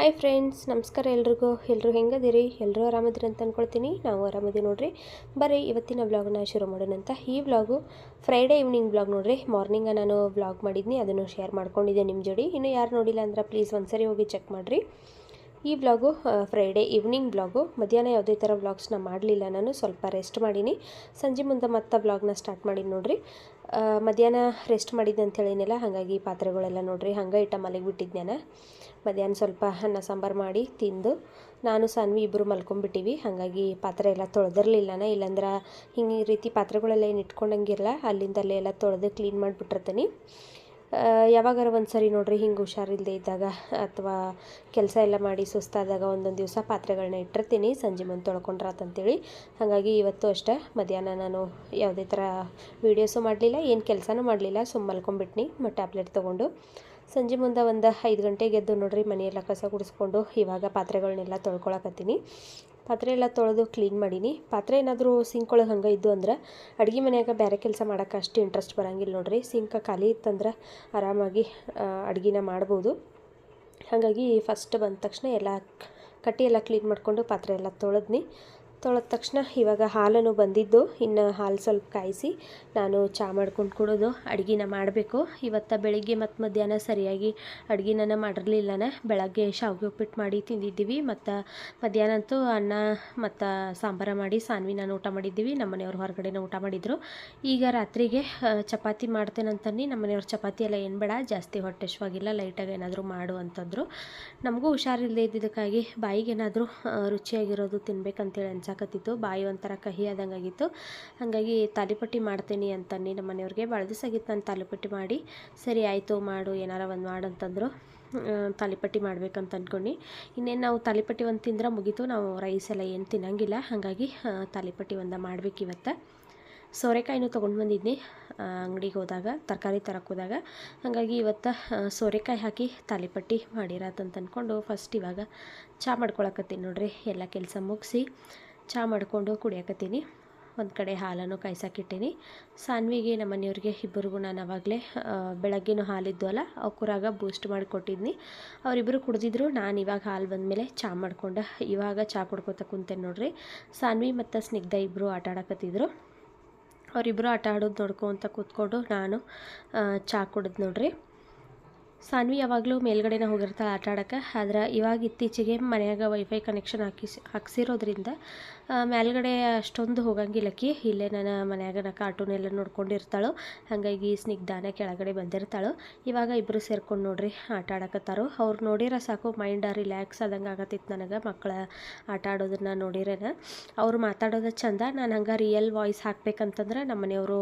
Hi friends ನಮಸ್ಕಾರ ಎಲ್ರಿಗೂ. ಎಲ್ಲರೂ ಹೆಂಗದಿರಿ? ಎಲ್ಲರೂ ಆರಾಮದಿರಿ ಅಂತ ಅಂದ್ಕೊಳ್ತೀನಿ ನಾವು ಆರಾಮದಿ ನೋಡ್ರಿ. ಬರ್ರಿ, ಇವತ್ತಿನ ವ್ಲಾಗ್ನ ಶುರು ಮಾಡೋಣಂತ ಈ ವ್ಲಾಗು ಫ್ರೈಡೇ ಈವ್ನಿಂಗ್ ವ್ಲಾಗ್ ನೋಡ್ರಿ. ಮಾರ್ನಿಂಗ ನಾನು ವ್ಲಾಗ್ ಮಾಡಿದ್ನಿ. ಅದನ್ನು ಶೇರ್ ಮಾಡ್ಕೊಂಡಿದ್ದೆ ನಿಮ್ಮ ಜೋಡಿ. ಇನ್ನು ಯಾರು ನೋಡಿಲ್ಲ ಅಂದ್ರೆ ಪ್ಲೀಸ್ ಒಂದ್ಸರಿ ಹೋಗಿ ಚೆಕ್ ಮಾಡಿರಿ. ಈ ವ್ಲಾಗು ಫ್ರೈಡೇ ಈವ್ನಿಂಗ್ ವ್ಲಾಗು ಮಧ್ಯಾಹ್ನ ಯಾವುದೇ ಥರ ವ್ಲಾಗ್ಸ್ನ ಮಾಡಲಿಲ್ಲ ನಾನು, ಸ್ವಲ್ಪ ರೆಸ್ಟ್ ಮಾಡೀನಿ. ಸಂಜೆ ಮುಂದೆ ಮತ್ತೆ ವ್ಲಾಗ್ನ ಸ್ಟಾರ್ಟ್ ಮಾಡೀನಿ ನೋಡಿರಿ. ಮಧ್ಯಾಹ್ನ ರೆಸ್ಟ್ ಮಾಡಿದ್ದೆ ಅಂತ ಹೇಳಿನಲ್ಲ ಹಾಗಾಗಿ ಪಾತ್ರೆಗಳೆಲ್ಲ ನೋಡಿರಿ, ಹಂಗೆ ಇಟ್ಟ ಮಲಗಿಬಿಟ್ಟಿದ್ದೆ ಮಧ್ಯಾಹ್ನ ಸ್ವಲ್ಪ ಅನ್ನ ಸಾಂಬಾರು ಮಾಡಿ ತಿಂದು, ನಾನು, ಸಾನ್ವಿ ಇಬ್ಬರು ಮಲ್ಕೊಂಡ್ಬಿಟ್ಟಿವಿ, ಹಾಗಾಗಿ ಪಾತ್ರೆ ಎಲ್ಲ ತೊಳೆದಿರಲಿಲ್ಲನ ಇಲ್ಲಾಂದ್ರೆ ಹಿಂಗೆ ರೀತಿ ಪಾತ್ರೆಗಳೆಲ್ಲ ಏನು ಇಟ್ಕೊಂಡಂಗಿರಲ್ಲ ಅಲ್ಲಿಂದಲ್ಲೇ ಎಲ್ಲ ತೊಳೆದು ಕ್ಲೀನ್ ಮಾಡಿಬಿಟ್ಟಿರ್ತೀನಿ. ಯಾವಾಗಾರ ಒಂದು ಸರಿ ನೋಡ್ರಿ ಹಿಂಗೆ ಹುಷಾರಿಲ್ಲದೆ ಇದ್ದಾಗ ಅಥವಾ ಕೆಲಸ ಎಲ್ಲ ಮಾಡಿ ಸುಸ್ತಾದಾಗ ಒಂದೊಂದು ದಿವಸ ಪಾತ್ರೆಗಳನ್ನ ಇಟ್ಟಿರ್ತೀನಿ. ಸಂಜೆ ಮುಂದೆ ತೊಳ್ಕೊಂಡ್ರಾತಂತೇಳಿ ಹಾಗಾಗಿ ಇವತ್ತು ಅಷ್ಟೇ. ಮಧ್ಯಾಹ್ನ ನಾನು ಯಾವುದೇ ಥರ ವೀಡಿಯೋಸು ಮಾಡಲಿಲ್ಲ, ಏನು ಕೆಲಸನೂ ಮಾಡಲಿಲ್ಲ. ಸುಮ್ಮ ಮಲ್ಕೊಂಡ್ಬಿಟ್ನಿ ಮತ್ತು ಟ್ಯಾಬ್ಲೆಟ್ ತೊಗೊಂಡು. ಸಂಜೆ ಮುಂದೆ ಒಂದು ಐದು ಗಂಟೆಗೆ ಎದ್ದು ನೋಡ್ರಿ ಮನೆಯೆಲ್ಲ ಕಸ ಗುಡಿಸ್ಕೊಂಡು ಇವಾಗ ಪಾತ್ರೆಗಳನ್ನೆಲ್ಲ ತೊಳ್ಕೊಳಕತ್ತೀನಿ. ಪಾತ್ರೆ ಎಲ್ಲ ತೊಳೆದು ಕ್ಲೀನ್ ಮಾಡೀನಿ. ಪಾತ್ರೆ ಏನಾದರೂ ಸಿಂಕ್ ಒಳಗೆ ಹಂಗೆ ಇದ್ದು ಅಂದ್ರೆ ಅಡುಗೆ ಮನೆಯಾಗ ಬೇರೆ ಕೆಲಸ ಮಾಡೋಕೆ ಅಷ್ಟು ಇಂಟ್ರೆಸ್ಟ್ ಬರೋಂಗಿಲ್ಲ ನೋಡಿರಿ. ಸಿಂಕ್ ಖಾಲಿ ಇತ್ತಂದ್ರೆ ಆರಾಮಾಗಿ ಅಡುಗೆನ ಮಾಡ್ಬೋದು. ಹಾಗಾಗಿ ಫಸ್ಟ್ ಬಂದ ತಕ್ಷಣ ಎಲ್ಲ ಕಟ್ಟಿ ಎಲ್ಲ ಕ್ಲೀನ್ ಮಾಡಿಕೊಂಡು ಪಾತ್ರೆ ಎಲ್ಲ ತೊಳೆದ್ನಿ. ತೊಳೆದ ತಕ್ಷಣ ಇವಾಗ ಹಾಲನ್ನು ಬಂದಿದ್ದು, ಇನ್ನು ಹಾಲು ಸ್ವಲ್ಪ ಕಾಯಿಸಿ ನಾನು ಚಹಾ ಮಾಡ್ಕೊಂಡು ಕೊಡೋದು ಅಡುಗೆನ ಮಾಡಬೇಕು. ಇವತ್ತು ಬೆಳಿಗ್ಗೆ ಮತ್ತು ಮಧ್ಯಾಹ್ನ ಸರಿಯಾಗಿ ಅಡುಗೆನ ಮಾಡಿರಲಿಲ್ಲನ, ಬೆಳಗ್ಗೆ ಶಾವಿಗೆ ಉಪ್ಪಿಟ್ಟು ಮಾಡಿ ತಿಂದಿದ್ದೀವಿ. ಮತ್ತು ಮಧ್ಯಾಹ್ನ ಅಂತೂ ಅನ್ನ ಮತ್ತು ಸಾಂಬಾರ ಮಾಡಿ ಸಾನ್ವಿ ನಾನು ಊಟ ಮಾಡಿದ್ದೀವಿ. ನಮ್ಮ ಹೊರಗಡೆನೇ ಊಟ ಮಾಡಿದರು. ಈಗ ರಾತ್ರಿಗೆ ಚಪಾತಿ ಮಾಡ್ತೇನಂತಂದು ನಮ್ಮ ಮನೆಯವ್ರ ಚಪಾತಿ ಎಲ್ಲ ಏನು ಬೇಡ, ಜಾಸ್ತಿ ಹೊಟ್ಟೆ ಶುವಾಗಿಲ್ಲ ಲೈಟಾಗಿ ಏನಾದರೂ ಮಾಡು ಅಂತಂದರು. ನಮಗೂ ಹುಷಾರಿಲ್ಲದೆ ಇದ್ದಿದ್ದಕ್ಕಾಗಿ ಬಾಯಿಗೆ ಏನಾದರೂ ರುಚಿಯಾಗಿರೋದು ತಿನ್ಬೇಕಂತೇಳಿ ಅನ್ಸಾಕತ್ತಿತ್ತು ಬಾಯಿ ಒಂಥರ ಕಹಿ ಆದಂಗೆ ಆಗಿತ್ತು ಹಾಗಾಗಿ ತಾಲಿಪಟ್ಟಿ ಮಾಡ್ತೀನಿ ಅಂತಂದು ನಮ್ಮ ಮನೆಯವ್ರಿಗೆ. ಭಾಳ ದಿವಸ ಆಗಿತ್ತು ನಾನು ತಾಲಿಪಟ್ಟಿ ಮಾಡಿ. ಸರಿ ಆಯಿತು ಮಾಡು, ಏನಾರ ಒಂದು ಮಾಡು ಅಂತಂದರು ತಾಲಿಪಟ್ಟಿ ಮಾಡ್ಬೇಕಂತ ಅಂದ್ಕೊಂಡು ಇನ್ನೇನು ನಾವು ತಾಲಿಪಟ್ಟಿ ಒಂದು ತಿಂದ್ರೆ ಮುಗೀತು. ನಾವು ರೈಸ್ ಎಲ್ಲ ಏನು ತಿನ್ನಂಗಿಲ್ಲ. ಹಾಗಾಗಿ ತಾಲಿಪಟ್ಟಿ ಒಂದು ಮಾಡ್ಬೇಕು ಇವತ್ತು. ಸೋರೆಕಾಯಿನೂ ತೊಗೊಂಡು ಬಂದಿದ್ನಿ ಅಂಗಡಿಗೆ ಹೋದಾಗ, ತರಕಾರಿ ತರಕ್ಕೆ ಹೋದಾಗ. ಹಾಗಾಗಿ ಇವತ್ತು ಸೋರೆಕಾಯಿ ಹಾಕಿ ತಾಲಿಪಟ್ಟಿ ಮಾಡಿರತ್ತಂತ ಅಂದ್ಕೊಂಡು ಫಸ್ಟ್ ಇವಾಗ ಚಹಾ ಮಾಡ್ಕೊಳಕತ್ತೀನಿ ನೋಡ್ರಿ. ಎಲ್ಲ ಕೆಲಸ ಮುಗಿಸಿ. ಚಹಾ ಮಾಡಿಕೊಂಡು ಕುಡಿಯಕತ್ತೀನಿ. ಒಂದು ಕಡೆ ಹಾಲನ್ನು ಕಾಯ್ಸಾಕಿಟ್ಟೀನಿ. ಸಾನ್ವಿಗೆ ನಮ್ಮ ಮನೆಯವ್ರಿಗೆ ಇಬ್ಬರಿಗೂ ನಾನು ಅವಾಗಲೇ ಬೆಳಗ್ಗೆನೂ ಹಾಲಿದ್ದು ಅಲ್ಲ ಅವಕುರಾಗ ಬೂಸ್ಟ್ ಮಾಡಿ ಕೊಟ್ಟಿದ್ನಿ ಅವರಿಬ್ಬರು ಕುಡಿದಿದ್ರು, ನಾನು ಇವಾಗ ಹಾಲು ಬಂದಮೇಲೆ ಚಹಾ ಮಾಡ್ಕೊಂಡು ಇವಾಗ ಚಹಾ ಕುಡ್ಕೊತ ಕುಂತೇನೆ ನೋಡ್ರಿ. ಸಾನ್ವಿ ಮತ್ತು ಸ್ನಿಗ್ಧ ಇಬ್ಬರು ಆಟ ಆಡಕತ್ತಿದ್ರು. ಅವರಿಬ್ಬರು ಆಟ ಆಡೋದು ನೋಡ್ಕೊತ ಕೂತ್ಕೊಂಡು ನಾನು ಚಹಾ ಕುಡಿದ್ ನೋಡ್ರಿ. ಸಾನ್ವಿ ಯಾವಾಗಲೂ ಮೇಲ್ಗಡೆನ ಹೋಗಿರ್ತಾಳೆ ಆಟ ಆಡೋಕ್ಕೆ ಆದ್ರೆ ಇವಾಗ ಇತ್ತೀಚೆಗೆ ಮನೆಯಾಗ ವೈಫೈ ಕನೆಕ್ಷನ್ ಹಾಕಿಸಿ, ಹಾಕ್ಸಿರೋದ್ರಿಂದ ಮೇಲ್ಗಡೆ ಅಷ್ಟೊಂದು ಹೋಗಂಗಿಲ್ಲಕ್ಕಿ ಇಲ್ಲೇ ನನ್ನ ಮನ್ಯಾಗ ನಾ ಕಾರ್ಟೂನ್ ಎಲ್ಲ ನೋಡ್ಕೊಂಡಿರ್ತಾಳು. ಹಾಗಾಗಿ ಸ್ನಿಗ್ಧಾನ ಕೆಳಗಡೆ ಬಂದಿರ್ತಾಳು. ಇವಾಗ ಇಬ್ಬರು ಸೇರ್ಕೊಂಡು ನೋಡ್ರಿ, ಆಟ ಆಡಕತ್ತಾರೋ. ಅವ್ರು ನೋಡಿರ ಸಾಕು ಮೈಂಡ್ ರಿಲ್ಯಾಕ್ಸ್ ಆದಂಗೆ ಆಗತ್ತಿತ್ತು ನನಗೆ ಮಕ್ಕಳ ಆಟ ಆಡೋದನ್ನು ನೋಡಿರೇನ. ಅವ್ರು ಮಾತಾಡೋದು ಚಂದ. ನಾನು ಹಂಗೆ ರಿಯಲ್ ವಾಯ್ಸ್ ಹಾಕ್ಬೇಕಂತಂದ್ರೆ ನಮ್ಮ ಮನೆಯವರು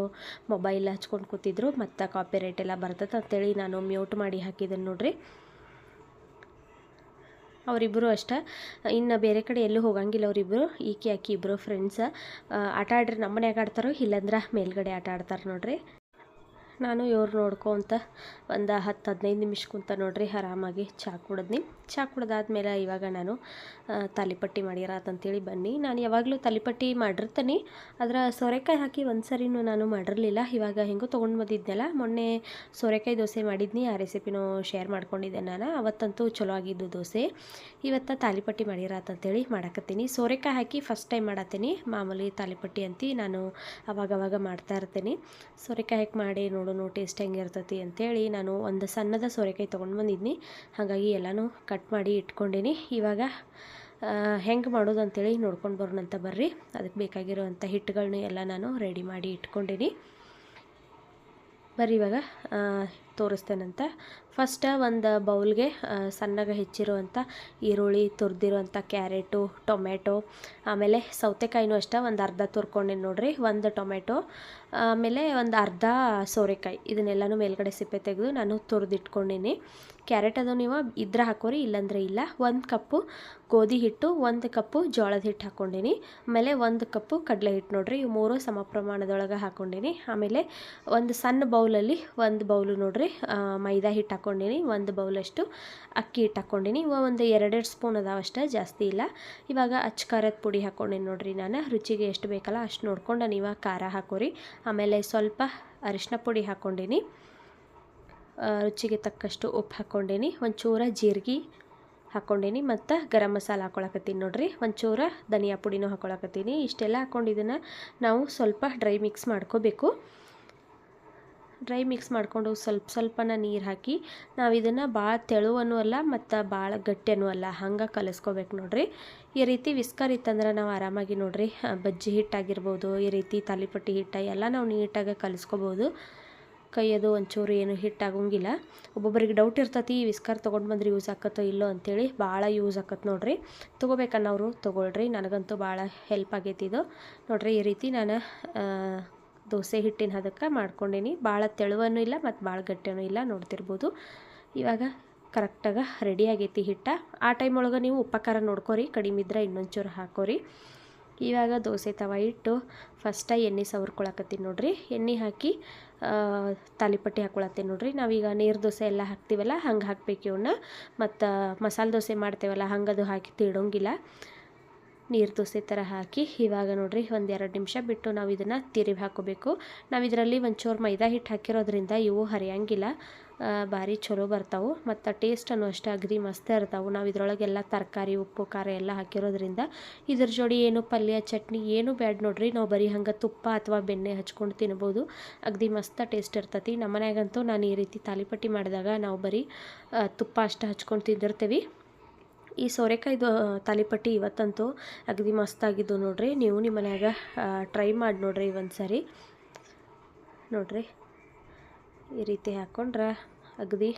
ಮೊಬೈಲ್ ಹಚ್ಕೊಂಡು ಕೂತಿದ್ರು, ಮತ್ತು ಕಾಪಿ ರೇಟ್ ಎಲ್ಲ ಬರ್ತದೆ ಅಂತೇಳಿ ನಾನು ಮ್ಯೂಟ್ ಮಾಡಿ ಹಾಕಿದ್ದೀನಿ ನೋಡ್ರಿ. ಅವರಿಬ್ಬರು ಅಷ್ಟೆ. ಇನ್ನು ಬೇರೆ ಕಡೆ ಎಲ್ಲೂ ಹೋಗಂಗಿಲ್ಲ ಅವರಿಬ್ಬರು. ಈಕೆ, ಆಕಿ ಇಬ್ಬರು ಫ್ರೆಂಡ್ಸ್ ಆಟ ಆಡ್ರಿ ನಮ್ಮ ಮನ್ಯಾಗ ಆಡ್ತಾರೋ, ಇಲ್ಲಂದ್ರೆ ಮೇಲ್ಗಡೆ ಆಟ ಆಡ್ತಾರೆ ನೋಡ್ರಿ. ನಾನು ಇವ್ರು ನೋಡ್ಕೊತ ಒಂದು ಹತ್ತು ಹದಿನೈದು ನಿಮಿಷ ಕುಂತ ನೋಡ್ರಿ ಆರಾಮಾಗಿ ಚಹಾ ಕುಡಿದ್ನಿ. ಚಹಾ ಕುಡ್ದಾದ್ಮೇಲೆ ಇವಾಗ ನಾನು ತಾಲಿಪಟ್ಟಿ ಮಾಡಿರತ್ತಂತೇಳಿ ಬನ್ನಿ. ನಾನು ಯಾವಾಗಲೂ ತಾಲಿಪಟ್ಟಿ ಮಾಡಿರ್ತೀನಿ ಅದರ ಸೋರೆಕಾಯಿ ಹಾಕಿ ಒಂದು ಸರಿನೂ ನಾನು ಮಾಡಿರಲಿಲ್ಲ. ಇವಾಗ ಹೆಂಗೋ ತೊಗೊಂಡು ಬಂದಿದ್ದೆಲ್ಲ ಮೊನ್ನೆ ಸೋರೆಕಾಯಿ ದೋಸೆ ಮಾಡಿದ್ನಿ. ಆ ರೆಸಿಪಿನೂ ಶೇರ್ ಮಾಡ್ಕೊಂಡಿದ್ದೆ ನಾನು. ಅವತ್ತಂತೂ ಚಲೋ ಆಗಿದ್ದು ದೋಸೆ. ಇವತ್ತು ತಾಲಿಪಟ್ಟಿ ಮಾಡಿರತ್ತಂತೇಳಿ ಮಾಡಕತ್ತೀನಿ. ಸೋರೆಕಾಯಿ ಹಾಕಿ ಫಸ್ಟ್ ಟೈಮ್ ಮಾಡತ್ತೀನಿ ಮಾಮೂಲಿ ತಾಲಿಪಟ್ಟಿ ಅಂತ ನಾನು ಅವಾಗವಾಗ ಮಾಡ್ತಾ ಇರ್ತೀನಿ. ಸೋರೆಕಾಯಿ ಹಾಕಿ ಮಾಡಿ ನೋಡೋಣ ಟೇಸ್ಟ್ ಹೆಂಗಿರ್ತತಿ ಅಂತೇಳಿ ನಾನು ಒಂದು ಸಣ್ಣದ ಸೋರೆಕಾಯಿ ತೊಗೊಂಡು ಬಂದಿದ್ನಿ. ಹಾಗಾಗಿ ಎಲ್ಲನೂ ಕಟ್ ಮಾಡಿ ಇಟ್ಕೊಂಡೀನಿ. ಇವಾಗ ಹೆಂಗೆ ಮಾಡೋದು ಅಂತೇಳಿ ನೋಡ್ಕೊಂಡು ಬರೋಣಂತ ಬರ್ರಿ. ಅದಕ್ಕೆ ಬೇಕಾಗಿರುವಂಥ ಹಿಟ್ಟುಗಳನ್ನ ಎಲ್ಲ ನಾನು ರೆಡಿ ಮಾಡಿ ಇಟ್ಕೊಂಡೀನಿ. ಬರ್ರಿ ಇವಾಗ ತೋರಿಸ್ತೇನಂತ. ಫಸ್ಟ್ ಒಂದು ಬೌಲ್ಗೆ ಸಣ್ಣಗೆ ಹೆಚ್ಚಿರುವಂಥ ಈರುಳ್ಳಿ ತುರಿದಿರುವಂಥ ಕ್ಯಾರೆಟು ಟೊಮೆಟೊ ಆಮೇಲೆ ಸೌತೆಕಾಯಿನೂ ಅಷ್ಟೇ ಒಂದು ಅರ್ಧ ತುರ್ಕೊಂಡಿನಿ ನೋಡಿರಿ, ಒಂದು ಟೊಮೆಟೊ ಆಮೇಲೆ ಒಂದು ಅರ್ಧ ಸೋರೆಕಾಯಿ, ಇದನ್ನೆಲ್ಲನೂ ಮೇಲ್ಗಡೆ ಸಿಪ್ಪೆ ತೆಗೆದು ನಾನು ತುರಿದಿಟ್ಕೊಂಡಿನಿ. ಕ್ಯಾರೆಟ್ ಅದು ನೀವು ಇದ್ರೆ ಹಾಕೋರಿ, ಇಲ್ಲಾಂದರೆ ಇಲ್ಲ. ಒಂದು ಕಪ್ಪು ಗೋಧಿ ಹಿಟ್ಟು, ಒಂದು ಕಪ್ಪು ಜೋಳದ ಹಿಟ್ಟು ಹಾಕ್ಕೊಂಡಿನಿ ಆಮೇಲೆ ಒಂದು ಕಪ್ಪು ಕಡಲೆ ಹಿಟ್ಟು ನೋಡಿರಿ, ಇವು ಮೂರು ಸಮ ಪ್ರಮಾಣದೊಳಗೆ ಹಾಕ್ಕೊಂಡಿನಿ ಆಮೇಲೆ ಒಂದು ಸಣ್ಣ ಬೌಲಲ್ಲಿ ಒಂದು ಬೌಲು ನೋಡ್ರಿ ಮೈದಾ ಹಿಟ್ಟು ಹಾಕ್ಕೊಂಡೀನಿ, ಒಂದು ಬೌಲಷ್ಟು ಅಕ್ಕಿ ಹಿಟ್ಟು ಹಾಕ್ಕೊಂಡೀನಿ. ಇವಾಗ ಒಂದು ಎರಡೆರಡು ಸ್ಪೂನ್ ಅದಾವಷ್ಟೇ ಜಾಸ್ತಿ ಇಲ್ಲ. ಇವಾಗ ಅಚ್ಚ ಖಾರದ ಪುಡಿ ಹಾಕ್ಕೊಂಡಿನಿ ನೋಡಿರಿ ನಾನು. ರುಚಿಗೆ ಎಷ್ಟು ಬೇಕಲ್ಲ ಅಷ್ಟು ನೋಡ್ಕೊಂಡು ಇವಾಗ ಖಾರ ಹಾಕೋರಿ. ಆಮೇಲೆ ಸ್ವಲ್ಪ ಅರಿಶಿನ ಪುಡಿ ಹಾಕ್ಕೊಂಡಿನಿ. ರುಚಿಗೆ ತಕ್ಕಷ್ಟು ಉಪ್ಪು ಹಾಕ್ಕೊಂಡೀನಿ. ಒಂಚೂರ ಜೀರಿಗೆ ಹಾಕ್ಕೊಂಡೀನಿ ಮತ್ತು ಗರಂ ಮಸಾಲ ಹಾಕ್ಕೊಳಕತ್ತೀನಿ ನೋಡಿರಿ. ಒಂಚೂರ ಧನಿಯಾ ಪುಡಿನೂ ಹಾಕೊಳಕತ್ತೀನಿ. ಇಷ್ಟೆಲ್ಲ ಹಾಕ್ಕೊಂಡು ಇದನ್ನು ನಾವು ಸ್ವಲ್ಪ ಡ್ರೈ ಮಿಕ್ಸ್ ಮಾಡ್ಕೋಬೇಕು. ಡ್ರೈ ಮಿಕ್ಸ್ ಮಾಡಿಕೊಂಡು ಸ್ವಲ್ಪ ಸ್ವಲ್ಪನ ನೀರು ಹಾಕಿ ನಾವು ಇದನ್ನು ಭಾಳ ತೆಳುವನು ಅಲ್ಲ ಮತ್ತು ಭಾಳ ಗಟ್ಟಿನೂ ಅಲ್ಲ, ಹಂಗೆ ಕಲಿಸ್ಕೋಬೇಕು ನೋಡಿರಿ. ಈ ರೀತಿ ವಿಸ್ಕರ್ ಇತ್ತಂದ್ರೆ ನಾವು ಆರಾಮಾಗಿ ನೋಡಿರಿ. ಬಜ್ಜಿ ಹಿಟ್ಟಾಗಿರ್ಬೋದು ಈ ರೀತಿ ತಾಲಿಪಟ್ಟಿ ಹಿಟ್ಟ ಎಲ್ಲ ನಾವು ನೀಟಾಗಿ ಕಲಿಸ್ಕೋಬೋದು. ಕೈಯದು ಒಂಚೂರು ಏನು ಹಿಟ್ಟಾಗಂಗಿಲ್ಲ ಒಬ್ಬೊಬ್ಬರಿಗೆ ಡೌಟ್ ಇರ್ತತಿ, ಈ ವಿಸ್ಕರ್ ತೊಗೊಂಡು ಬಂದ್ರೆ ಯೂಸ್ ಆಕತ್ತೋ ಇಲ್ಲೋ ಅಂತೇಳಿ ಭಾಳ ಯೂಸ್ ಆಕತ್ತೆ ನೋಡ್ರಿ. ತೊಗೋಬೇಕನ್ನೋರು ತೊಗೊಳ್ರಿ, ನನಗಂತೂ ಭಾಳ ಹೆಲ್ಪ್ ಆಗೈತಿ ಇದು. ನೋಡಿರಿ, ಈ ರೀತಿ ನಾನು ದೋಸೆ ಹಿಟ್ಟಿನ ಹದಕ್ಕೆ ಮಾಡ್ಕೊಂಡೇನಿ. ಭಾಳ ತೆಳುವನೂ ಇಲ್ಲ ಮತ್ತು ಭಾಳ ಗಟ್ಟಿನೂ ಇಲ್ಲ ನೋಡ್ತಿರ್ಬೋದು. ಇವಾಗ ಕರೆಕ್ಟಾಗಿ ರೆಡಿ ಆಗೈತಿ ಹಿಟ್ಟ. ಆ ಟೈಮ್ ಒಳಗೆ ನೀವು ಉಪಕಾರ ನೋಡ್ಕೋರಿ, ಕಡಿಮೆ ಇದ್ರೆ ಇನ್ನೊಂಚೂರು ಹಾಕೋರಿ. ಇವಾಗ ದೋಸೆ ತವ ಇಟ್ಟು ಫಸ್ಟ ಎಣ್ಣೆ ಸವರ್ಕೊಳಕತ್ತೀನಿ ನೋಡಿರಿ. ಎಣ್ಣೆ ಹಾಕಿ ತಾಲಿಪಟ್ಟಿ ಹಾಕೊಳತ್ತೀನಿ ನೋಡಿರಿ. ನಾವೀಗ ನೀರು ದೋಸೆ ಎಲ್ಲ ಹಾಕ್ತೀವಲ್ಲ, ಹಂಗೆ ಹಾಕ್ಬೇಕು ಇವನ್ನ ಮತ್ತು ಮಸಾಲೆ ದೋಸೆ ಮಾಡ್ತೇವಲ್ಲ, ಹಂಗೆ ಅದು ಹಾಕಿ ತಿಡೋಂಗಿಲ್ಲ ನೀರು ದೋಸೆ ಥರ ಹಾಕಿ ಇವಾಗ ನೋಡಿರಿ ಒಂದು ಎರಡು ನಿಮಿಷ ಬಿಟ್ಟು ನಾವು ಇದನ್ನು ತಿರುವಿ ಹಾಕೋಬೇಕು. ನಾವು ಇದರಲ್ಲಿ ಒಂಚೂರು ಮೈದಾ ಹಿಟ್ಟು ಹಾಕಿರೋದ್ರಿಂದ ಇವು ಹರಿಯಂಗಿಲ್ಲ. ಭಾರಿ ಚಲೋ ಬರ್ತಾವೆ. ಮತ್ತು ಟೇಸ್ಟನ್ನು ಅಷ್ಟೇ ಅಗದಿ ಮಸ್ತ್ ಇರ್ತಾವೆ. ನಾವು ಇದರೊಳಗೆಲ್ಲ ತರಕಾರಿ, ಉಪ್ಪು, ಖಾರ ಎಲ್ಲ ಹಾಕಿರೋದ್ರಿಂದ ಇದ್ರ ಜೋಡಿ ಏನು ಪಲ್ಯ, ಚಟ್ನಿ ಏನು ಬ್ಯಾಡ್ ನೋಡ್ರಿ. ನಾವು ಬರೀ ಹಂಗೆ ತುಪ್ಪ ಅಥವಾ ಬೆಣ್ಣೆ ಹಚ್ಕೊಂಡು ತಿನ್ಬೋದು. ಅಗದಿ ಮಸ್ತ್ ಟೇಸ್ಟ್ ಇರ್ತೈತಿ. ನಮ್ಮ ಮನ್ಯಾಗಂತೂ ನಾನು ಈ ರೀತಿ ತಾಲಿಪಟ್ಟಿ ಮಾಡಿದಾಗ ನಾವು ಬರೀ ತುಪ್ಪ ಅಷ್ಟೇ ಹಚ್ಕೊಂಡು ತಿಂದಿರ್ತೀವಿ. ಈ ಸೋರೆಕಾಯ್ದು ತಾಲಿಪಟ್ಟಿ ಇವತ್ತಂತೂ ಅಗದಿ ಮಸ್ತಾಗಿದ್ದು ನೋಡ್ರಿ. ನೀವು ನಿಮ್ಮ ಮನ್ಯಾಗ ಟ್ರೈ ಮಾಡಿ ನೋಡ್ರಿ ಒಂದು ಸರಿ ನೋಡ್ರಿ, ಈ ರೀತಿ ಹಾಕ್ಕೊಂಡ್ರೆ ಅಗದಿ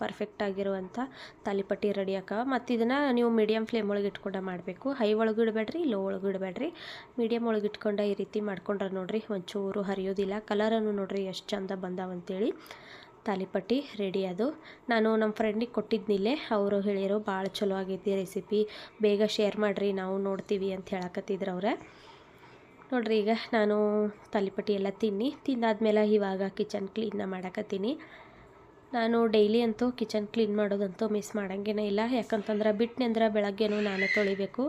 ಪರ್ಫೆಕ್ಟ್ ಆಗಿರುವಂಥ ತಾಲಿಪಟ್ಟಿ ರೆಡಿ ಹಾಕ ಮತ್ತು ಇದನ್ನು ನೀವು ಮೀಡಿಯಮ್ ಫ್ಲೇಮ್ ಒಳಗೆ ಇಟ್ಕೊಂಡು ಮಾಡಬೇಕು. ಹೈ ಒಳಗೆ ಇಡಬೇಡ್ರಿ ಲೋ ಒಳಗೆ ಇಡಬೇಡ್ರಿ. ಮೀಡಿಯಮ್ ಒಳಗೆ ಇಟ್ಕೊಂಡು ಈ ರೀತಿ ಮಾಡ್ಕೊಂಡ್ರೆ ನೋಡ್ರಿ ಒಂಚೂರು ಹರಿಯೋದಿಲ್ಲ. ಕಲರನ್ನು ನೋಡ್ರಿ ಎಷ್ಟು ಚಂದ ಬಂದಾವಂತೇಳಿ. ತಾಲಿಪಟ್ಟಿ ರೆಡಿ ಅದು. ನಾನು ನಮ್ಮ ಫ್ರೆಂಡಿಗೆ ಕೊಟ್ಟಿದ್ನಿಲ್ಲೇ, ಅವರು ಹೇಳಿರೋ ಭಾಳ ಚಲೋ ಆಗೈತಿ ರೆಸಿಪಿ ಬೇಗ ಶೇರ್ ಮಾಡಿರಿ, ನಾವು ನೋಡ್ತೀವಿ ಅಂತ ಹೇಳಕತ್ತಿದ್ರು ಅವ್ರೆ. ನೋಡ್ರಿ ಈಗ ನಾನು ತಾಲಿಪಟ್ಟಿ ಎಲ್ಲ ತಿನ್ನಿ. ತಿಂದಾದ್ಮೇಲೆ ಇವಾಗ ಕಿಚನ್ ಕ್ಲೀನ್ನ ಮಾಡಕತ್ತೀನಿ. ನಾನು ಡೈಲಿ ಅಂತೂ ಕಿಚನ್ ಕ್ಲೀನ್ ಮಾಡೋದಂತೂ ಮಿಸ್ ಮಾಡೋಂಗೇನೇ ಇಲ್ಲ. ಯಾಕಂತಂದ್ರೆ ಬಿಟ್ನೆ ಅಂದ್ರೆ ಬೆಳಗ್ಗೆನೂ ನಾನೇ ತೊಳಿಬೇಕು.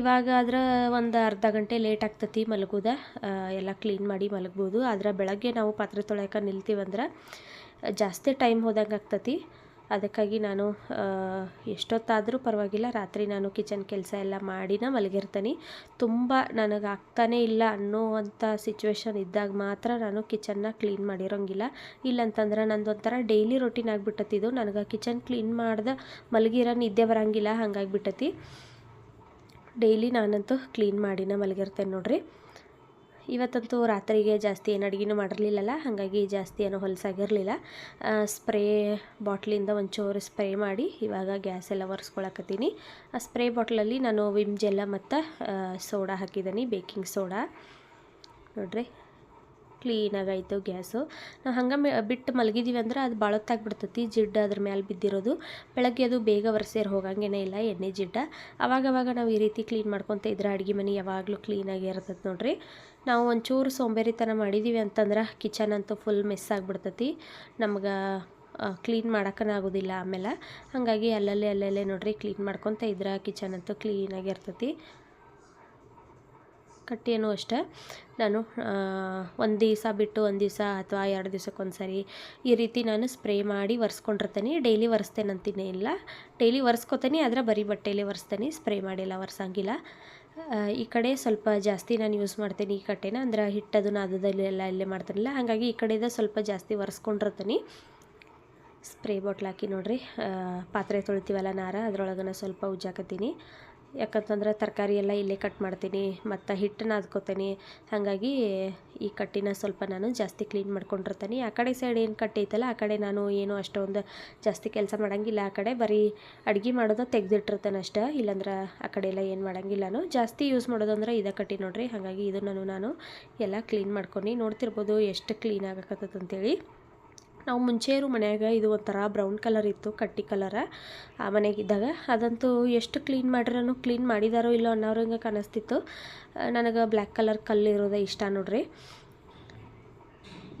ಇವಾಗ ಆದ್ರೆ ಒಂದು ಅರ್ಧ ಗಂಟೆ ಲೇಟ್ ಆಗ್ತತಿ ಮಲಗೋದ. ಎಲ್ಲ ಕ್ಲೀನ್ ಮಾಡಿ ಮಲಗ್ಬೋದು. ಆದ್ರೆ ಬೆಳಗ್ಗೆ ನಾವು ಪಾತ್ರೆ ತೊಳೆಯೋಕೆ ನಿಲ್ತೀವಂದ್ರೆ ಜಾಸ್ತಿ ಟೈಮ್ ಹೋದಂಗೆ ಆಗ್ತತಿ. ಅದಕ್ಕಾಗಿ ನಾನು ಎಷ್ಟೊತ್ತಾದರೂ ಪರವಾಗಿಲ್ಲ. ರಾತ್ರಿ ನಾನು ಕಿಚನ್ ಕೆಲಸ ಎಲ್ಲ ಮಾಡಿನ ಮಲಗಿರ್ತೀನಿ. ತುಂಬ ನನಗೆ ಆಗ್ತಾನೇ ಇಲ್ಲ ಅನ್ನೋವಂಥ ಸಿಚುವೇಶನ್ ಇದ್ದಾಗ ಮಾತ್ರ ನಾನು ಕಿಚನ್ನ ಕ್ಲೀನ್ ಮಾಡಿರೋಂಗಿಲ್ಲ. ಇಲ್ಲಂತಂದ್ರೆ ನಂದು ಒಂಥರ ಡೈಲಿ ರೊಟೀನ್ ಆಗಿಬಿಟ್ಟತಿದು ನನಗೆ ಕಿಚನ್ ಕ್ಲೀನ್ ಮಾಡ್ದೆ ಮಲಗಿರೋ ನಿದ್ದೆ ಬರೋಂಗಿಲ್ಲ, ಹಂಗಾಗಿಬಿಟ್ಟತಿ. ಡೈಲಿ ನಾನಂತೂ ಕ್ಲೀನ್ ಮಾಡಿನ ಮಲಗಿರ್ತೇನೆ ನೋಡ್ರಿ. ಇವತ್ತಂತೂ ರಾತ್ರಿಗೆ ಜಾಸ್ತಿ ಏನು ಅಡುಗೆನೂ ಮಾಡಿರಲಿಲ್ಲಲ್ಲ, ಹಾಗಾಗಿ ಜಾಸ್ತಿ ಏನೋ ಹೊಲಸಾಗಿರಲಿಲ್ಲ. ಸ್ಪ್ರೇ ಬಾಟ್ಲಿಂದ ಒಂಚೂರು ಸ್ಪ್ರೇ ಮಾಡಿ ಇವಾಗ ಗ್ಯಾಸ್ ಎಲ್ಲ ಒರೆಸ್ಕೊಳಕತ್ತೀನಿ. ಆ ಸ್ಪ್ರೇ ಬಾಟ್ಲಲ್ಲಿ ನಾನು ವಿಮ್ ಜೆಲ್ಲ ಮತ್ತು ಸೋಡಾ ಹಾಕಿದ್ದೀನಿ, ಬೇಕಿಂಗ್ ಸೋಡಾ. ನೋಡ್ರಿ. ಕ್ಲೀನಾಗಾಯಿತು ಗ್ಯಾಸು. ನಾವು ಹಂಗೆ ಬಿಟ್ಟು ಮಲಗಿದೀವಿ ಅಂದ್ರೆ ಅದು ಬಾಳೊತ್ತಾಗ್ಬಿಡ್ತೈತಿ, ಜಿಡ್ಡು ಅದ್ರ ಮೇಲೆ ಬಿದ್ದಿರೋದು. ಬೆಳಗ್ಗೆ ಅದು ಬೇಗ ಒರೆಸೇರಿ ಹೋಗಂಗೇನೇ ಇಲ್ಲ, ಎಣ್ಣೆ ಜಿಡ್ಡ. ಅವಾಗವಾಗ ನಾವು ಈ ರೀತಿ ಕ್ಲೀನ್ ಮಾಡ್ಕೊತ ಇದ್ರೆ ಅಡುಗೆ ಮನೆ ಯಾವಾಗಲೂ ಕ್ಲೀನಾಗಿ ಇರ್ತೈತೆ ನೋಡ್ರಿ. ನಾವು ಒಂಚೂರು ಸೋಂಬೇರಿತನ ಮಾಡಿದ್ದೀವಿ ಅಂತಂದ್ರೆ ಕಿಚನ್ ಅಂತೂ ಫುಲ್ ಮಿಸ್ ಆಗಿಬಿಡ್ತೈತಿ. ನಮ್ಗೆ ಕ್ಲೀನ್ ಆಗೋದಿಲ್ಲ ಆಮೇಲೆ ಹಾಗಾಗಿ ಅಲ್ಲಲ್ಲೇ ಅಲ್ಲಲ್ಲೇ ನೋಡಿರಿ ಕ್ಲೀನ್ ಮಾಡ್ಕೊತ ಇದ್ರೆ ಕಿಚನ್ ಅಂತೂ ಕ್ಲೀನಾಗಿ ಇರ್ತೈತಿ. ಕಟ್ಟಿಯನ್ನು ಅಷ್ಟೇ. ನಾನು ಒಂದು ದಿವಸ ಬಿಟ್ಟು ಒಂದು ದಿವಸ ಅಥವಾ ಎರಡು ದಿವ್ಸಕ್ಕೆ ಸರಿ ಈ ರೀತಿ ನಾನು ಸ್ಪ್ರೇ ಮಾಡಿ ಒರೆಸ್ಕೊಂಡಿರ್ತೀನಿ. ಡೈಲಿ ಒರೆಸ್ತೇನೆ ಅಂತೀನಿ ಇಲ್ಲ. ಡೈಲಿ ಒರೆಸ್ಕೊತೀನಿ, ಆದರೆ ಬರೀ ಬಟ್ಟೆಯಲ್ಲಿ ಒರೆಸ್ತೀನಿ. ಸ್ಪ್ರೇ ಮಾಡಿಲ್ಲ, ಒರೆಸಂಗಿಲ್ಲ. ಈ ಕಡೆ ಸ್ವಲ್ಪ ಜಾಸ್ತಿ ನಾನು ಯೂಸ್ ಮಾಡ್ತೀನಿ ಈ ಕಟ್ಟೆನ. ಅಂದ್ರೆ ಹಿಟ್ಟದು ನಾದದಲ್ಲಿ ಎಲ್ಲ ಇಲ್ಲೇ ಮಾಡ್ತಾನಿಲ್ಲ ಹಾಗಾಗಿ ಈ ಕಡೆಯಿಂದ ಸ್ವಲ್ಪ ಜಾಸ್ತಿ ಒರೆಸ್ಕೊಂಡಿರ್ತೀನಿ. ಸ್ಪ್ರೇ ಬಾಟ್ಲ್ ಹಾಕಿ ನೋಡಿರಿ. ಪಾತ್ರೆ ತೊಳಿತೀವಲ್ಲ ನಾರ, ಅದರೊಳಗನ ಸ್ವಲ್ಪ ಉಜ್ಜಾಕತ್ತೀನಿ. ಯಾಕಂತಂದ್ರೆ ತರಕಾರಿ ಎಲ್ಲ ಇಲ್ಲೇ ಕಟ್ ಮಾಡ್ತೀನಿ, ಮತ್ತು ಹಿಟ್ಟನ್ನ ಅದ್ಕೋತೀನಿ. ಹಾಗಾಗಿ ಈ ಕಟ್ಟಿನ ಸ್ವಲ್ಪ ನಾನು ಜಾಸ್ತಿ ಕ್ಲೀನ್ ಮಾಡ್ಕೊಂಡಿರ್ತೀನಿ. ಆ ಕಡೆ ಸೈಡ್ ಏನು ಕಟ್ಟಿ ಐತಲ್ಲ, ಆ ಕಡೆ ನಾನು ಏನು ಅಷ್ಟೊಂದು ಜಾಸ್ತಿ ಕೆಲಸ ಮಾಡೋಂಗಿಲ್ಲ. ಆ ಕಡೆ ಬರೀ ಅಡುಗೆ ಮಾಡೋದು ತೆಗ್ದಿಟ್ಟಿರ್ತೇನೆ ಅಷ್ಟೇ. ಇಲ್ಲಾಂದ್ರೆ ಆ ಕಡೆ ಎಲ್ಲ ಏನು ಮಾಡಂಗಿಲ್ಲನು ಜಾಸ್ತಿ ಯೂಸ್ ಮಾಡೋದಂದ್ರೆ ಇದೇ ಕಟ್ಟಿ ನೋಡಿರಿ. ಹಾಗಾಗಿ ಇದನ್ನು ನಾನು ಎಲ್ಲ ಕ್ಲೀನ್ ಮಾಡ್ಕೊಂಡು ನೋಡ್ತಿರ್ಬೋದು ಎಷ್ಟು ಕ್ಲೀನ್ ಆಗಕತ್ತದ ಅಂತೇಳಿ. ನಾವು ಮುಂಚೆಯರು ಮನ್ಯಾಗ ಇದು ಒಂಥರ ಬ್ರೌನ್ ಕಲರ್ ಇತ್ತು, ಕಟ್ಟಿ ಕಲರ ಆ ಮನೆಗಿದ್ದಾಗ ಅದಂತೂ ಎಷ್ಟು ಕ್ಲೀನ್ ಮಾಡಿರೋನು ಕ್ಲೀನ್ ಮಾಡಿದಾರೋ ಇಲ್ಲೋ ಅನ್ನೋರಂಗೆ ಕಾಣಿಸ್ತಿತ್ತು. ನನಗೆ ಬ್ಲ್ಯಾಕ್ ಕಲರ್ ಕಲ್ಲು ಇರೋದೇ ಇಷ್ಟ ನೋಡ್ರಿ.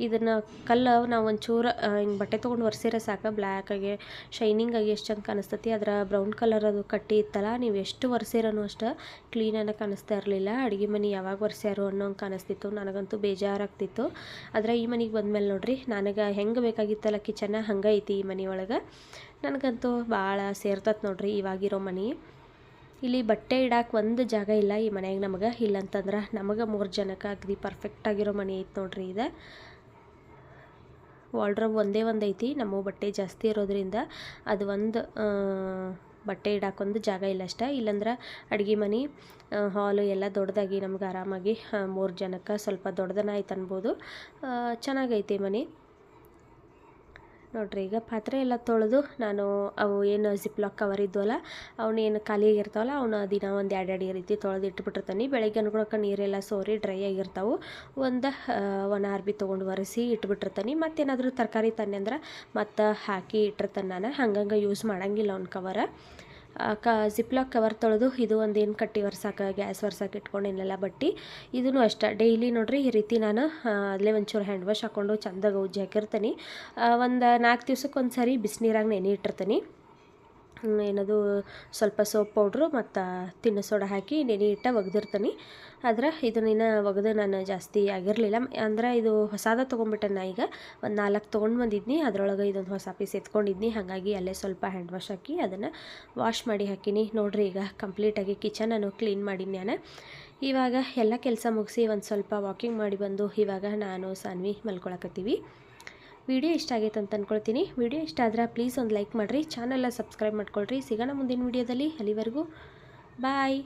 ಇದನ್ನು ಕಲ್ಲು ನಾವು ಒಂಚೂರು ಹಿಂಗೆ ಬಟ್ಟೆ ತೊಗೊಂಡು ಒರೆಸಿದ್ರೆ ಸಾಕು. ಬ್ಲ್ಯಾಕಾಗಿ ಶೈನಿಂಗಾಗಿ ಎಷ್ಟು ಚಂದ ಕಾಣಿಸ್ತತಿ. ಅದರ ಬ್ರೌನ್ ಕಲರ್ ಅದು ಕಟ್ಟಿ ಇತ್ತಲ್ಲ, ನೀವು ಎಷ್ಟು ಒರೆಸಿರೋನು ಅಷ್ಟು ಕ್ಲೀನಾಗಿ ಕಾಣಿಸ್ತಾ ಇರಲಿಲ್ಲ. ಅಡುಗೆ ಮನೆ ಯಾವಾಗ ಒರೆಸ್ಯಾರೋ ಅನ್ನೋಂಗೆ ಕಾಣಿಸ್ತಿತ್ತು. ನನಗಂತೂ ಬೇಜಾರಾಗ್ತಿತ್ತು. ಆದರೆ ಈ ಮನೆಗೆ ಬಂದಮೇಲೆ ನೋಡಿರಿ, ನನಗೆ ಹೆಂಗೆ ಬೇಕಾಗಿತ್ತಲ್ಲ ಕಿಚನ್ನ ಹಂಗೆ ಐತಿ ಈ ಮನೆ ಒಳಗೆ. ನನಗಂತೂ ಭಾಳ ಸೇರ್ತತ್ ನೋಡ್ರಿ ಇವಾಗಿರೋ ಮನೆ. ಇಲ್ಲಿ ಬಟ್ಟೆ ಇಡಕ್ಕೆ ಒಂದು ಜಾಗ ಇಲ್ಲ ಈ ಮನೆಯಾಗ ನಮಗೆ. ಇಲ್ಲಂತಂದ್ರೆ ನಮಗೆ ಮೂರು ಜನಕ್ಕೆ ಅಗದಿ ಪರ್ಫೆಕ್ಟಾಗಿರೋ ಮನೆ ಐತೆ ನೋಡ್ರಿ ಇದು. ವಾಲ್ಡ್ರಬ್ ಒಂದೇ ಒಂದು ಐತಿ ನಮ್ಮ ಬಟ್ಟೆ ಜಾಸ್ತಿ ಇರೋದ್ರಿಂದ ಅದು ಒಂದು ಬಟ್ಟೆ ಇಡಾಕೊಂದು ಜಾಗ ಇಲ್ಲ ಅಷ್ಟೇ. ಇಲ್ಲಂದ್ರೆ ಅಡುಗೆ ಮನೆ ಹಾಲು ಎಲ್ಲ ದೊಡ್ಡದಾಗಿ ನಮ್ಗೆ ಆರಾಮಾಗಿ ಮೂರು ಜನಕ್ಕೆ ಸ್ವಲ್ಪ ದೊಡ್ಡದನ ಆಯ್ತು ಅನ್ಬೋದು. ಚೆನ್ನಾಗೈತಿ ಮನೆ. ನೋಡ್ರಿ, ಈಗ ಪಾತ್ರೆ ಎಲ್ಲ ತೊಳೆದು ನಾನು ಅವು ಏನು ಜಿಪ್ ಲಾಕ್ ಕವರ್ ಇದ್ವಲ್ಲ ಖಾಲಿ ಖಾಲಿಯಾಗಿರ್ತಾವಲ್ಲ ಅವನ್ನ ದಿನ ಒಂದು ಎರಡು ಎರಡು ರೀತಿ ತೊಳೆದು ಇಟ್ಬಿಟ್ಟಿರ್ತಾನೆ. ಬೆಳಗ್ಗೆ ಅನ್ಕೊಳಕ್ಕೆ ನೀರೆಲ್ಲ ಸೋರಿ ಡ್ರೈ ಆಗಿರ್ತಾವೆ. ಒಂದು ಒನ್ ಆರ್ ಬಿ ತೊಗೊಂಡು ಒರೆಸಿ ಇಟ್ಬಿಟ್ಟಿರ್ತಾನೆ. ಮತ್ತೇನಾದರೂ ತರಕಾರಿ ತಂದೆ ಅಂದ್ರೆ ಮತ್ತು ಹಾಕಿ ಇಟ್ಟಿರ್ತಾನೆ ನಾನು. ಹಂಗಂಗೆ ಯೂಸ್ ಮಾಡೋಂಗಿಲ್ಲ ಅವ್ನ ಕವರ ಕ ಜಿಪ್ಲಾಕ್ ಕವರ್ ತೊಳೆದು ಇದು ಒಂದು ಏನು ಕಟ್ಟಿ ಒರ್ಸಾಕ ಗ್ಯಾಸ್ ಒರ್ಸಾಕ ಇಟ್ಕೊಂಡಿನೆಲ್ಲ ಬಟ್ಟೆ. ಇದೂ ಅಷ್ಟೇ. ಡೈಲಿ ನೋಡ್ರಿ ಈ ರೀತಿ ನಾನು ಅಲ್ಲೇ ಒಂಚೂರು ಹ್ಯಾಂಡ್ ವಾಶ್ ಹಾಕ್ಕೊಂಡು ಚಂದಾಗ ಉಜ್ಜಿ ಹಾಕಿರ್ತೀನಿ. ಒಂದು ನಾಲ್ಕು ದಿವ್ಸಕ್ಕೆ ಒಂದು ಸಾರಿ ಬಿಸಿನೀರಾಗ ನೆನೆ ಇಟ್ಟಿರ್ತೀನಿ. ಏನದು, ಸ್ವಲ್ಪ ಸೋಪ್ ಪೌಡ್ರು ಮತ್ತು ತಿನ್ನೋ ಸೋಡ ಹಾಕಿ ನೆನೆ ಇಟ್ಟ ಒಗ್ದಿರ್ತೀನಿ. ಆದ್ರೆ ಇದನ್ನ ಒಗೆದು ನಾನು ಜಾಸ್ತಿ ಆಗಿರಲಿಲ್ಲ. ಅಂದ್ರೆ ಇದು ಹೊಸದ ತೊಗೊಂಡ್ಬಿಟ್ಟೆ ನಾ ಈಗ. ಒಂದು ನಾಲ್ಕು ತೊಗೊಂಡು ಬಂದಿದ್ನಿ. ಅದರೊಳಗೆ ಇದೊಂದು ಹೊಸ ಪೀಸ್ ಎತ್ಕೊಂಡಿದ್ನಿ. ಹಾಗಾಗಿ ಅಲ್ಲೇ ಸ್ವಲ್ಪ ಹ್ಯಾಂಡ್ ವಾಶ್ ಹಾಕಿ ಅದನ್ನು ವಾಶ್ ಮಾಡಿ ಹಾಕಿನಿ. ನೋಡಿರಿ ಈಗ ಕಂಪ್ಲೀಟಾಗಿ ಕಿಚನ್ ನಾನು ಕ್ಲೀನ್ ಮಾಡೀನಿ ನಾನು. ಇವಾಗ ಎಲ್ಲ ಕೆಲಸ ಮುಗಿಸಿ ಒಂದು ಸ್ವಲ್ಪ ವಾಕಿಂಗ್ ಮಾಡಿ ಬಂದು ಇವಾಗ ನಾನು ಸಾನ್ವಿ ಮಲ್ಕೊಳಕತ್ತೀವಿ. ವಿಡಿಯೋ ಇಷ್ಟ ಆಗೈತೆ ಅಂತ ಅಂದ್ಕೊಳ್ತೀನಿ ವಿಡಿಯೋ ಇಷ್ಟ ಆದ್ರೆ ಪ್ಲೀಸ್ ಒಂದು ಲೈಕ್ ಮಾಡಿರಿ. ಚಾನೆಲ್ಲ ಸಬ್ಸ್ಕ್ರೈಬ್ ಮಾಡ್ಕೊಳ್ರಿ. ಸಿಗೋಣ ಮುಂದಿನ ವಿಡಿಯೋದಲ್ಲಿ. ಅಲ್ಲಿವರೆಗೂ ಬಾಯ್